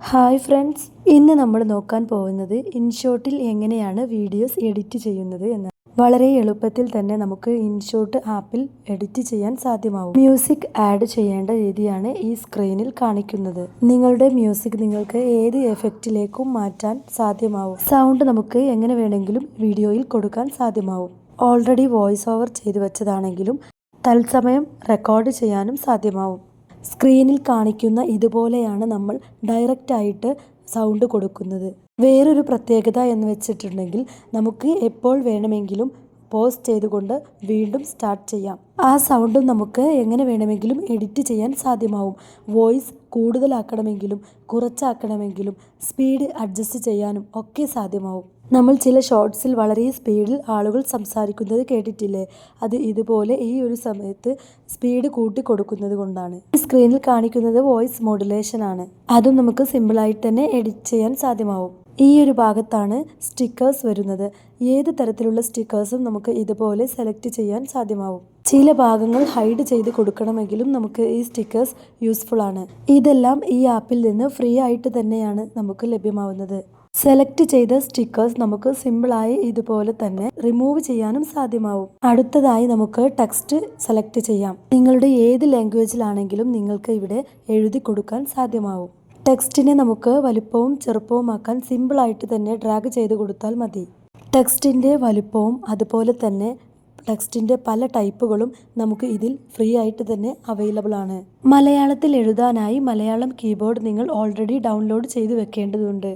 Hi friends ഇന്ന് നമ്മൾ നോക്കാൻ പോകുന്നത് ഇൻഷോട്ടിൽ എങ്ങനെയാണ് വീഡിയോസ് എഡിറ്റ് ചെയ്യുന്നത് എന്ന്. വളരെ എളുപ്പത്തിൽ തന്നെ നമുക്ക് ഇൻഷോട്ട് ആപ്പിൽ എഡിറ്റ് ചെയ്യാൻ സാധ്യമാവും. മ്യൂസിക് ആഡ് ചെയ്യേണ്ട രീതിയാണ് ഈ സ്ക്രീനിൽ കാണിക്കുന്നത്. നിങ്ങളുടെ മ്യൂസിക് നിങ്ങൾക്ക് ഏത് എഫക്റ്റിലേക്കും മാറ്റാൻ സാധ്യമാവും. സൗണ്ട് നമുക്ക് എങ്ങനെ വേണമെങ്കിലും വീഡിയോയിൽ കൊടുക്കാൻ സാധ്യമാവും. ഓൾറെഡി വോയിസ് ഓവർ ചെയ്തു വെച്ചതാണെങ്കിലും തത്സമയം റെക്കോർഡ് ചെയ്യാനും സാധ്യമാവും. സ്ക്രീനിൽ കാണിക്കുന്ന ഇതുപോലെയാണ് നമ്മൾ ഡയറക്റ്റായിട്ട് സൗണ്ട് കൊടുക്കുന്നത്. വേറൊരു പ്രത്യേകത എന്ന് വെച്ചിട്ടുണ്ടെങ്കിൽ നമുക്ക് എപ്പോൾ വേണമെങ്കിലും പോസ് ചെയ്തുകൊണ്ട് വീണ്ടും സ്റ്റാർട്ട് ചെയ്യാം. ആ സൗണ്ടും നമുക്ക് എങ്ങനെ വേണമെങ്കിലും എഡിറ്റ് ചെയ്യാൻ സാധ്യമാവും. വോയിസ് കൂടുതലാക്കണമെങ്കിലും കുറച്ചാക്കണമെങ്കിലും സ്പീഡ് അഡ്ജസ്റ്റ് ചെയ്യാനും ഒക്കെ സാധ്യമാവും. നമ്മൾ ചില ഷോർട്സിൽ വളരെ സ്പീഡിൽ ആളുകൾ സംസാരിക്കുന്നത് കേട്ടിട്ടില്ലേ? അത് ഇതുപോലെ ഈ ഒരു സമയത്ത് സ്പീഡ് കൂട്ടി കൊടുക്കുന്നത് കൊണ്ടാണ് സ്ക്രീനിൽ കാണിക്കുന്നത് വോയിസ് മോഡുലേഷൻ ആണ്. അതും നമുക്ക് സിമ്പിളായിട്ട് തന്നെ എഡിറ്റ് ചെയ്യാൻ സാധ്യമാവും. ഈ ഒരു ഭാഗത്താണ് സ്റ്റിക്കേഴ്സ് വരുന്നത്. ഏത് തരത്തിലുള്ള സ്റ്റിക്കേഴ്സും നമുക്ക് ഇതുപോലെ സെലക്ട് ചെയ്യാൻ സാധ്യമാവും. ചില ഭാഗങ്ങൾ ഹൈഡ് ചെയ്ത് കൊടുക്കണമെങ്കിലും നമുക്ക് ഈ സ്റ്റിക്കേഴ്സ് യൂസ്ഫുൾ ആണ്. ഇതെല്ലാം ഈ ആപ്പിൽ നിന്ന് ഫ്രീ ആയിട്ട് തന്നെയാണ് നമുക്ക് ലഭ്യമാവുന്നത്. സെലക്ട് ചെയ്ത സ്റ്റിക്കേഴ്സ് നമുക്ക് സിമ്പിളായി ഇതുപോലെ തന്നെ റിമൂവ് ചെയ്യാനും സാധ്യമാവും. അടുത്തതായി നമുക്ക് ടെക്സ്റ്റ് സെലക്ട് ചെയ്യാം. നിങ്ങളുടെ ഏത് ലാംഗ്വേജിലാണെങ്കിലും നിങ്ങൾക്ക് ഇവിടെ എഴുതി കൊടുക്കാൻ സാധ്യമാവും. ടെക്സ്റ്റിനെ നമുക്ക് വലുപ്പവും ചെറുപ്പവുമാക്കാൻ സിമ്പിളായിട്ട് തന്നെ ഡ്രാഗ് ചെയ്ത് കൊടുത്താൽ മതി. ടെക്സ്റ്റിന്റെ വലുപ്പവും അതുപോലെ തന്നെ ടെക്സ്റ്റിന്റെ പല ടൈപ്പുകളും നമുക്ക് ഇതിൽ ഫ്രീ ആയിട്ട് തന്നെ അവൈലബിൾ ആണ്. മലയാളത്തിൽ എഴുതാനായി മലയാളം കീബോർഡ് നിങ്ങൾ ഓൾറെഡി ഡൗൺലോഡ് ചെയ്ത് വെക്കേണ്ടതുണ്ട്.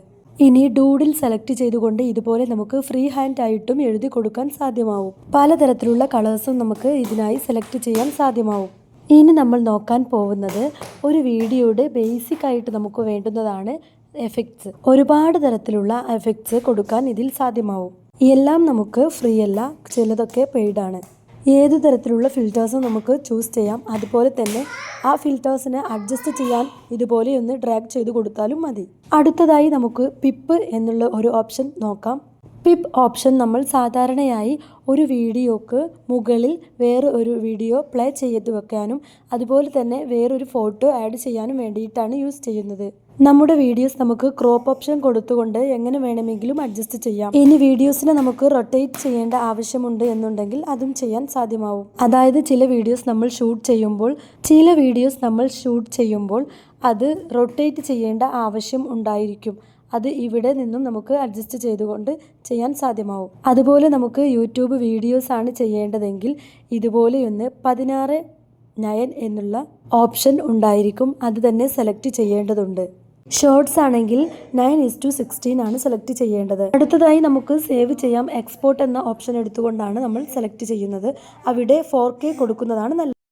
ഇനി ഡൂഡിൽ സെലക്ട് ചെയ്തുകൊണ്ട് ഇതുപോലെ നമുക്ക് ഫ്രീ ഹാൻഡ് ആയിട്ടും എഴുതി കൊടുക്കാൻ സാധ്യമാവും. പലതരത്തിലുള്ള കളേഴ്സും നമുക്ക് ഇതിനായി സെലക്ട് ചെയ്യാൻ സാധ്യമാവും. ഇനി നമ്മൾ നോക്കാൻ പോകുന്നത് ഒരു വീഡിയോയുടെ ബേസിക് ആയിട്ട് നമുക്ക് വേണ്ടുന്നതാണ് എഫക്ട്സ് ഒരുപാട് തരത്തിലുള്ള എഫക്ട്സ് കൊടുക്കാൻ ഇതിൽ സാധ്യമാവും. എല്ലാം നമുക്ക് ഫ്രീ അല്ല ചിലതൊക്കെ പെയ്ഡാണ് ഏത് തരത്തിലുള്ള ഫിൽറ്റേഴ്സും നമുക്ക് ചൂസ് ചെയ്യാം. അതുപോലെ തന്നെ ആ ഫിൽറ്റേഴ്സിനെ അഡ്ജസ്റ്റ് ചെയ്യാൻ ഇതുപോലെ ഒന്ന് ഡ്രാഗ് ചെയ്ത് കൊടുത്താലും മതി. അടുത്തതായി നമുക്ക് പിപ്പ് എന്നുള്ള ഒരു ഓപ്ഷൻ നോക്കാം. പിപ്പ് ഓപ്ഷൻ നമ്മൾ സാധാരണയായി ഒരു വീഡിയോക്ക് മുകളിൽ വേറെ ഒരു വീഡിയോ പ്ലേ ചെയ്ത് വെക്കാനും അതുപോലെ തന്നെ വേറൊരു ഫോട്ടോ ആഡ് ചെയ്യാനും വേണ്ടിയിട്ടാണ് യൂസ് ചെയ്യുന്നത്. നമ്മുടെ വീഡിയോസ് നമുക്ക് ക്രോപ്പ് ഓപ്ഷൻ കൊടുത്തുകൊണ്ട് എങ്ങനെ വേണമെങ്കിലും അഡ്ജസ്റ്റ് ചെയ്യാം. ഇനി വീഡിയോസിനെ നമുക്ക് റൊട്ടേറ്റ് ചെയ്യേണ്ട ആവശ്യമുണ്ട് എന്നുണ്ടെങ്കിൽ അതും ചെയ്യാൻ സാധ്യമാവും. അതായത് ചില വീഡിയോസ് നമ്മൾ ഷൂട്ട് ചെയ്യുമ്പോൾ ചില വീഡിയോസ് നമ്മൾ ഷൂട്ട് ചെയ്യുമ്പോൾ അത് റൊട്ടേറ്റ് ചെയ്യേണ്ട ആവശ്യം ഉണ്ടായിരിക്കും. അത് ഇവിടെ നിന്നും നമുക്ക് അഡ്ജസ്റ്റ് ചെയ്തുകൊണ്ട് ചെയ്യാൻ സാധ്യമാവും. അതുപോലെ നമുക്ക് യൂട്യൂബ് വീഡിയോസ് ആണ് ചെയ്യേണ്ടതെങ്കിൽ ഇതുപോലെയൊന്ന് പതിനാറ് നയൻ എന്നുള്ള ഓപ്ഷൻ ഉണ്ടായിരിക്കും. അത് തന്നെ സെലക്ട് ചെയ്യേണ്ടതുണ്ട്. ഷോർട്സ് ആണെങ്കിൽ നയൻ ഇസ് ടു സിക്സ്റ്റീൻ ആണ് സെലക്ട് ചെയ്യേണ്ടത്. അടുത്തതായി നമുക്ക് സേവ് ചെയ്യാം. എക്സ്പോർട്ട് എന്ന ഓപ്ഷൻ എടുത്തുകൊണ്ടാണ് നമ്മൾ സെലക്ട് ചെയ്യുന്നത്. അവിടെ ഫോർ കൊടുക്കുന്നതാണ് നല്ലത്.